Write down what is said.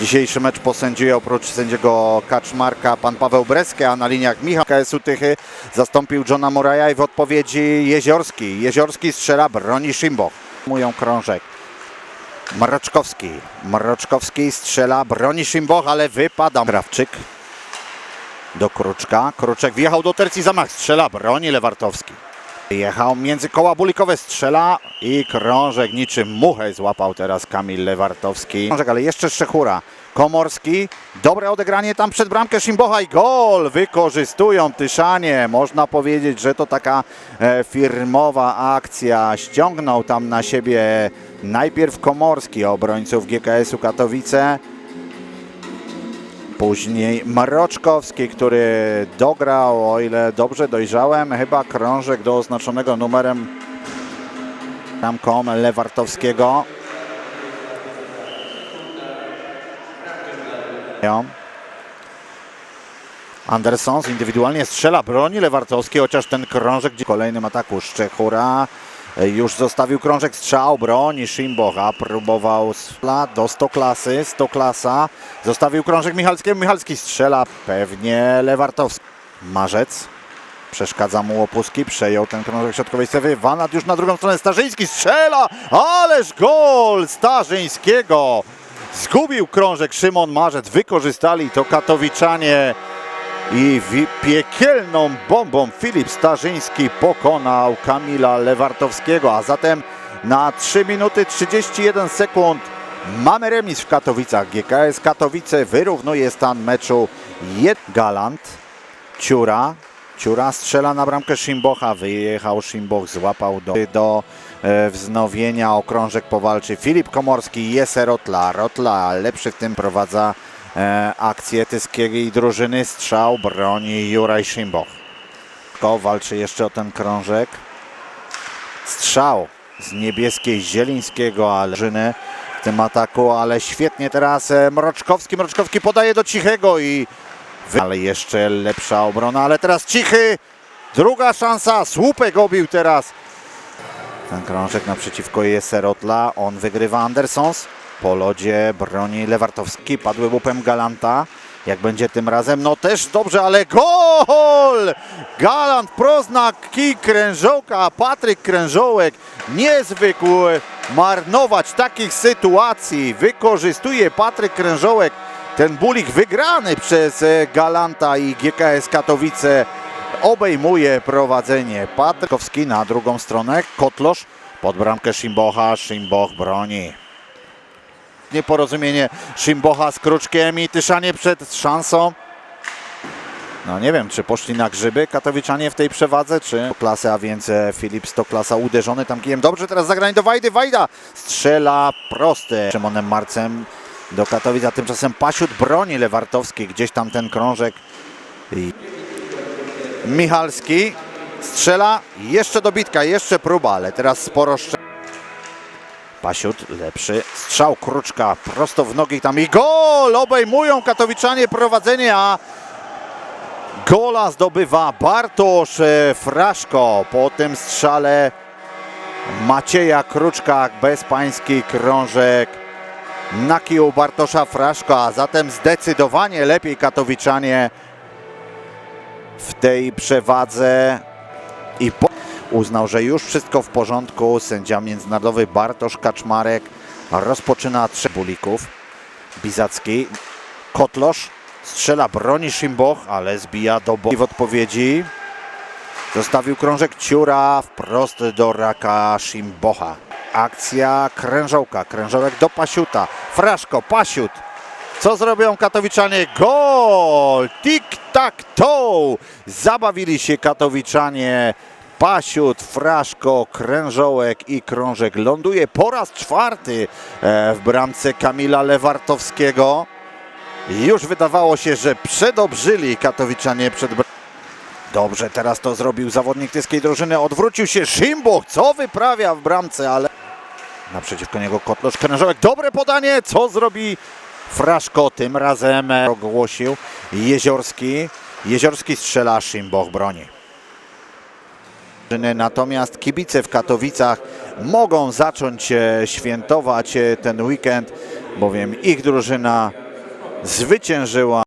Dzisiejszy mecz posędziuje oprócz sędziego Kaczmarka pan Paweł Breskę, a na liniach Michał KS-u Tychy zastąpił Johna Moraja i w odpowiedzi Jeziorski. Jeziorski strzela, broni Szymbo. Mują krążek. Mroczkowski. Mroczkowski strzela, broni Szymboch, ale wypada. Krawczyk do Kruczka. Kruczek wjechał do tercji zamach, strzela, broni Lewartowski. Jechał między koła bulikowe, strzela i krążek niczym muchę złapał teraz Kamil Lewartowski. Krążek, ale jeszcze Szczechura. Komorski, dobre odegranie tam przed bramkę Szymbocha i gol wykorzystują Tyszanie. Można powiedzieć, że to taka e, firmowa akcja. Ściągnął tam na siebie najpierw Komorski obrońców GKS-u Katowice. Później Mroczkowski, który dograł, o ile dobrze dojrzałem, chyba krążek do oznaczonego numerem bramką Lewartowskiego. Andersons indywidualnie strzela, broni Lewartowski, chociaż ten krążek w kolejnym ataku Szczechura już zostawił krążek strzał, broni Szymbocha, próbował sla do 100 klasy, 100 klasa, zostawił krążek Michalskiemu, Michalski strzela, pewnie Lewartowski. Marzec, przeszkadza mu opuski, przejął ten krążek środkowej strefy, Wanat już na drugą stronę, Starzyński strzela, ależ gol Starzyńskiego! Zgubił krążek Szymon Marzec, wykorzystali to katowiczanie i piekielną bombą Filip Starzyński pokonał Kamila Lewartowskiego, a zatem na 3 minuty 31 sekund mamy remis w Katowicach. GKS Katowice wyrównuje stan meczu. Jed Galant, Ciura, Ciura strzela na bramkę Szymbocha, wyjechał Szymboch, złapał do, do e, wznowienia, okrążek powalczy. Filip Komorski, jest Rotla, Rotla lepszy w tym prowadza e, akcję tyskiej drużyny, strzał broni Juraj Szymboch. Ko walczy jeszcze o ten krążek. Strzał z niebieskiej Zielińskiego, ale drużyny w tym ataku, ale świetnie teraz e, Mroczkowski, Mroczkowski podaje do Cichego i ale jeszcze lepsza obrona, ale teraz Cichy, druga szansa, słupek obił teraz. Ten krążek naprzeciwko jest Rotla, on wygrywa Andersons. Po lodzie broni Lewartowski, padły łupem Galanta. Jak będzie tym razem, no też dobrze, ale gol! Galant, Proznak, kij Krężołka, Patryk Krężołek niezwykł marnować takich sytuacji. Wykorzystuje Patryk Krężołek ten bulik wygrany przez e, Galanta i GKS Katowice obejmuje prowadzenie. Patrykowski na drugą stronę, Kotlosz pod bramkę Szymbocha, Szymboch broni. Nieporozumienie Szymbocha z Kruczkiem i Tyszanie przed szansą. No nie wiem, czy poszli na grzyby katowiczanie w tej przewadze, czy klasy, a więc e, Filip Stoklasa uderzony tam kijem. Dobrze, teraz zagranie do Wajdy, Wajda strzela proste. Szymonem Marcem do Katowic, a tymczasem Pasiut broni Lewartowski, gdzieś tam ten krążek. I Michalski strzela, jeszcze dobitka, jeszcze próba, ale teraz sporo szcz... Pasiut lepszy, strzał Kruczka prosto w nogi tam i gol! Obejmują katowiczanie prowadzenie, a gola zdobywa Bartosz e, Fraszko po tym strzale Macieja Kruczka, bezpański krążek na kiju Bartosza Fraszko, a zatem zdecydowanie lepiej katowiczanie w tej przewadze i po... uznał, że już wszystko w porządku. Sędzia międzynarodowy Bartosz Kaczmarek rozpoczyna trzech bulików. Bizacki, Kotlosz strzela, broni Szymboch, ale zbija do boku w odpowiedzi. Zostawił krążek Ciura wprost do raka Szymbocha. Akcja krężołka, krężołek do Pasiuta. Fraszko, Pasiut. Co zrobią katowiczanie? Gol! Tik-tak-toe! Zabawili się katowiczanie. Pasiut, Fraszko, Krężołek i Krążek ląduje po raz czwarty e, w bramce Kamila Lewartowskiego. Już wydawało się, że przedobrzyli katowiczanie przed br- Dobrze, teraz to zrobił zawodnik tyskiej drużyny. Odwrócił się Szymbuch, co wyprawia w bramce, ale naprzeciwko niego Kotlosz Krężołek. Dobre podanie, co zrobi Fraszko tym razem ogłosił Jeziorski. Jeziorski strzela, Szymboch broni. Natomiast kibice w Katowicach mogą zacząć świętować e, ten weekend, bowiem ich drużyna zwyciężyła